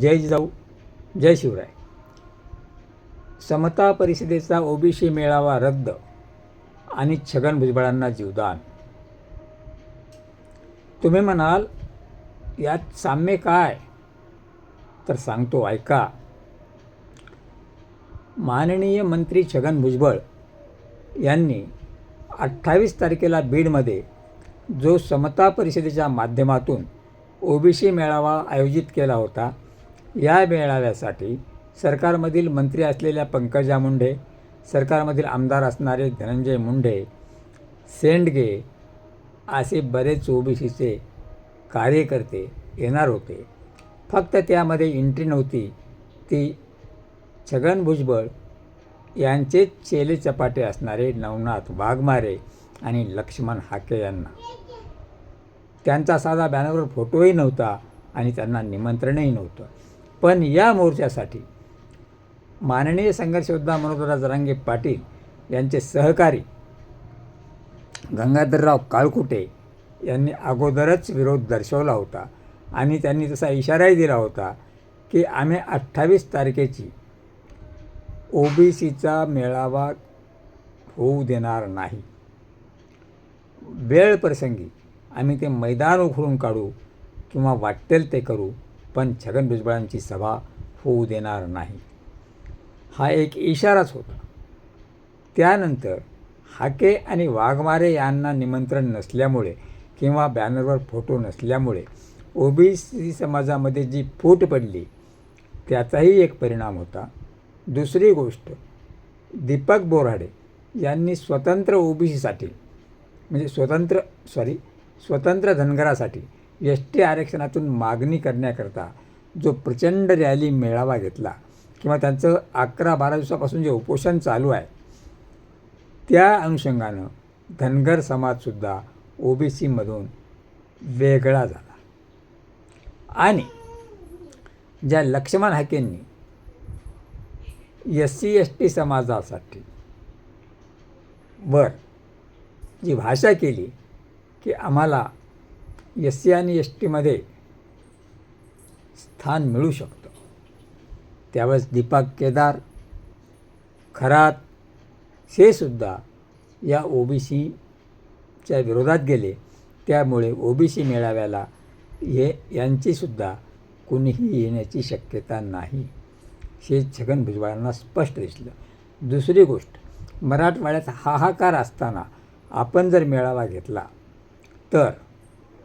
जय जिजाऊ जय शिवराय. समता परिषदेचा ओबीसी मेळावा रद्द आणि छगन भुजबळांना जीवदान. तुम्ही म्हणाल यात साम्य काय? तर सांगतो ऐका. माननीय मंत्री छगन भुजबळ यांनी अठ्ठावीस तारखेला बीडमध्ये जो समता परिषदेच्या माध्यमातून ओबीसी मेळावा आयोजित केला होता या मेळाव्यासाठी सरकारमधील मंत्री असलेल्या पंकजा मुंडे सरकारमधील आमदार असणारे धनंजय मुंडे सेंडगे असे बरेच ओबीसीचे कार्यकर्ते येणार होते. फक्त त्यामध्ये एंट्री नव्हती. ती छगन भुजबळ यांचे चेले चपाटे असणारे नवनाथ वाघमारे आणि लक्ष्मण हाके यांना. त्यांचा साधा बॅनरवर फोटोही नव्हता आणि त्यांना निमंत्रणही नव्हतं. पण या मोर्चासाठी माननीय संघर्ष योद्धा मनोहरराव जरांगे पाटील यांचे सहकारी गंगाधरराव काळकुटे यांनी अगोदरच विरोध दर्शवला होता आणि त्यांनी तसा इशाराही दिला होता की आम्ही अठ्ठावीस तारखेची ओ बी सीचा मेळावा होऊ देणार नाही. वेळ प्रसंगी आम्ही ते मैदान उखडून काढू किंवा वाटेल ते करू. पण छगन भुजबळांची सभा होऊ देणार नाही. हा एक इशाराच होता. त्यानंतर हाके आणि वाघमारे यांना निमंत्रण नसल्यामुळे किंवा बॅनरवर फोटो नसल्यामुळे ओबीसी समाजामध्ये जी फूट पडली त्याचाही एक परिणाम होता. दुसरी गोष्ट दीपक बोराडे यांनी स्वतंत्र ओबीसीसाठी म्हणजे स्वतंत्र सॉरी स्वतंत्र धनगरासाठी एस टी आरक्षणातून मागणी करण्याकरता जो प्रचंड रॅली मेळावा घेतला किंवा त्यांचं अकरा बारा दिवसापासून जे उपोषण चालू आहे त्या अनुषंगानं धनगर समाजसुद्धा ओ बी सीमधून वेगळा झाला. आणि ज्या लक्ष्मण हाकेंनी एस सी एस टी समाजासाठी वर जी भाषा केली की आम्हाला एस सी आणि एस टीमध्ये स्थान मिळू शकतं. त्यावेळेस दीपक केदार खरात हे सुद्धा या ओबीसीच्या विरोधात गेले. त्यामुळे ओ बी सी मेळाव्याला हे यांचीसुद्धा कुणीही येण्याची शक्यता नाही हे छगन भुजबळांना स्पष्ट दिसलं. दुसरी गोष्ट मराठवाड्यात हाहाकार असताना आपण जर मेळावा घेतला तर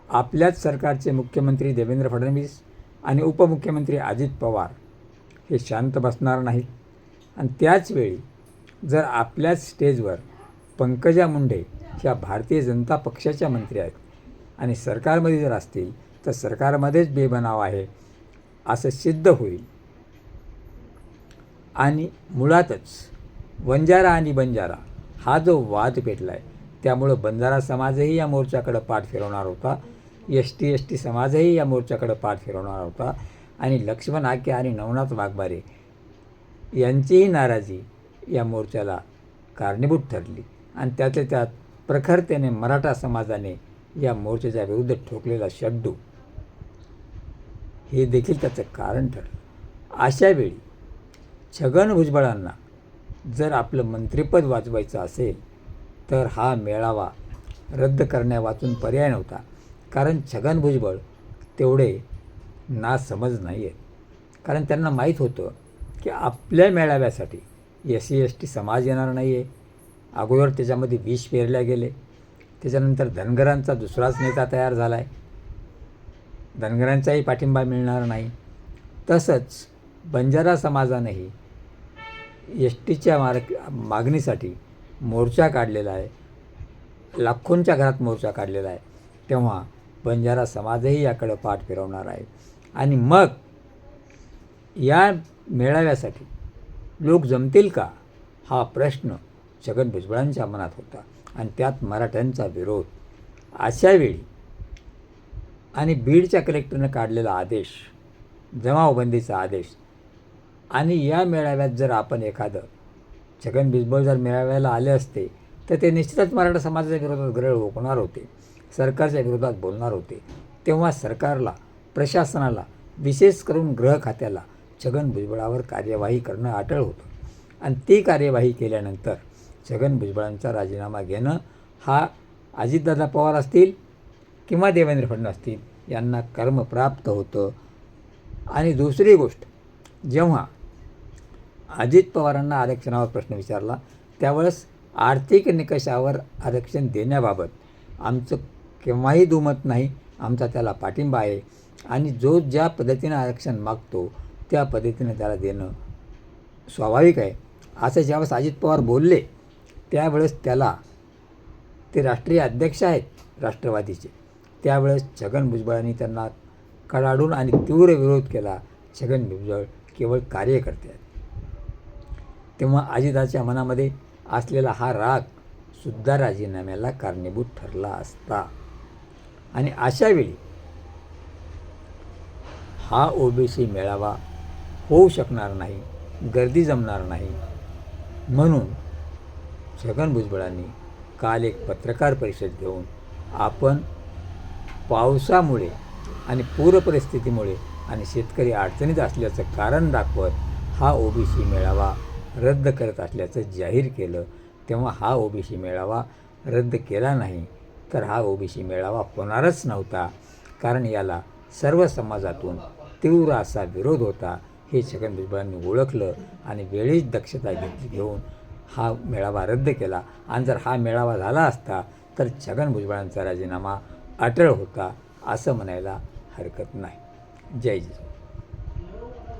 आपल्याच सरकारचे मुख्यमंत्री देवेंद्र फडणवीस आणि उपमुख्यमंत्री अजित पवार हे शांत बसणार नाहीत. आणि त्याचवेळी जर आपल्याच स्टेजवर पंकजा मुंडे ह्या भारतीय जनता पक्षाच्या मंत्री आहेत आणि सरकारमध्ये जर असतील तर सरकारमध्येच बेबनाव आहे असं सिद्ध होईल. आणि मुळातच वंजारा आणि बंजारा हा जो वाद पेटला आहे त्यामुळं बंजारा समाजही या मोर्चाकडं पाठ फिरवणार होता. एस टी एस टी समाजही या मोर्चाकडं पाठ फिरवणार होता. आणि लक्ष्मण आके आणि नवनाथ वाघबारे यांचीही नाराजी या मोर्चाला कारणीभूत ठरली. आणि त्यातल्या त्यात प्रखरतेने मराठा समाजाने या मोर्चाच्या विरुद्ध ठोकलेला शड्डू हे देखील त्याचं कारण ठरलं. अशावेळी छगन भुजबळांना जर आपलं मंत्रिपद वाजवायचं असेल तर हा मेळावा रद्द करण्यावाचून पर्याय नव्हता. कारण छगन भुजबळ तेवढे ना समज नाही आहेत कारण त्यांना माहीत होतं की आपल्या मेळाव्यासाठी एस सी एस टी समाज येणार नाही आहे अगोदर त्याच्यामध्ये विष पेरल्या गेले. त्याच्यानंतर धनगरांचा दुसराच नेता तयार झाला आहे धनगरांचाही पाठिंबा मिळणार नाही. तसंच बंजारा समाजानंही एस टीच्या मार्ग मागणीसाठी मोर्चा काढलेला आहे. लाखोंच्या घरात मोर्चा काढलेला आहे. तेव्हा बंजारा समाजही याकडं पाठ फिरवणार आहे. आणि मग या मेळाव्यासाठी लोक जमतील का? हा प्रश्न छगन भुजबळांच्या मनात होता. आणि त्यात मराठ्यांचा विरोध. अशावेळी आणि बीडच्या कलेक्टरनं काढलेला आदेश जमावबंदीचा आदेश आणि या मेळाव्यात जर आपण एखादं छगन भुजबळ जर मेळाव्याला आले असते तर ते निश्चितच मराठा समाजाच्या विरोधात गरळ ओकणार होते सरकारच्या विरोधात बोलणार होते. तेव्हा सरकारला प्रशासनाला विशेष करून गृह खात्याला छगन भुजबळावर कार्यवाही करणं अटळ होतं. आणि ती कार्यवाही केल्यानंतर छगन भुजबळांचा राजीनामा घेणं हा अजितदादा पवार असतील किंवा देवेंद्र फडणवीस असतील यांना कर्म प्राप्त होतं. आणि दुसरी गोष्ट जेव्हा अजित पवारांना आरक्षणावर प्रश्न विचारला. त्यावेळेस आर्थिक निकषावर आरक्षण देण्याबाबत आमचं केव्हाही दुमत नाही आमचा त्याला पाठिंबा आहे. आणि जो ज्या पद्धतीनं आरक्षण मागतो त्या पद्धतीनं त्याला देणं स्वाभाविक आहे. असं ज्यावेळेस अजित पवार बोलले त्यावेळेस त्याला ते राष्ट्रीय अध्यक्ष आहेत राष्ट्रवादीचे. त्यावेळेस छगन भुजबळांनी त्यांना कडाडून आणि तीव्र विरोध केला. छगन भुजबळ केवळ कार्यकर्ते आहेत. तेव्हा अजिताच्या मनामध्ये असलेला हा राग सुद्धा राजीनाम्याला कारणीभूत ठरला असता. आणि अशावेळी हा ओबीसी मेळावा होऊ शकणार नाही गर्दी जमणार नाही. म्हणून छगन भुजबळांनी काल एक पत्रकार परिषद घेऊन आपण पावसामुळे आणि पूरपरिस्थितीमुळे आणि शेतकरी अडचणीत असल्याचं कारण दाखवत हा ओबीसी मेळावा रद्द करत असल्याचं जाहीर केलं तेव्हा हा ओबीसी मेळावा रद्द केला नाही. तर हा ओबीसी मेळावा होणारच नव्हता कारण याला सर्व समाजातून तीव्र असा विरोध होता हे छगन भुजबळांनी ओळखलं आणि वेळीच दक्षता घेतली घेऊन हा मेळावा रद्द केला. आणि जर हा मेळावा झाला असता तर छगन भुजबळांचा राजीनामा अटळ होता असं म्हणायला हरकत नाही. जय जिजाऊ.